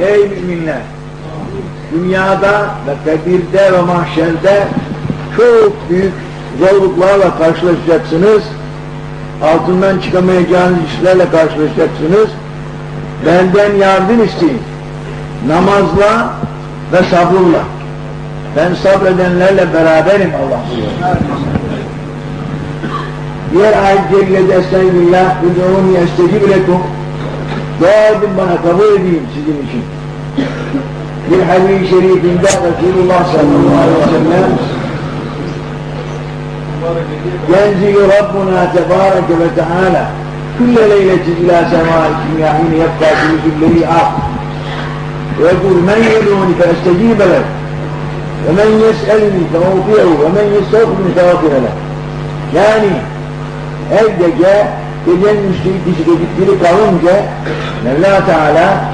ey müminler. Dünyada ve kabirde ve mahşerde çok büyük zorluklarla karşılaşacaksınız. Altından çıkamayacağınız işlerle karşılaşacaksınız. Benden yardım isteyin. Namazla ve sabırla. Ben sabredenlerle beraberim Allah buyuruyor. Diğer ayet-i cerilede Estağfirullah Üdûni estecib lekum دائم من قضي بهم سجن في الحديث شريف قال رسول الله صلى الله عليه وسلم. ينزل ربنا تبارك وتعالى كل ليلة إلى سماء الدنيا حين يبقى ثلث الليل آخر ويقول من يدعوني فأستجيب له. ومن يسألني فأوقعه ومن يستغفرني فأغفر له. يعني هل جاء gecenin üçte ikisi gecikleri kalınca Mevla Teala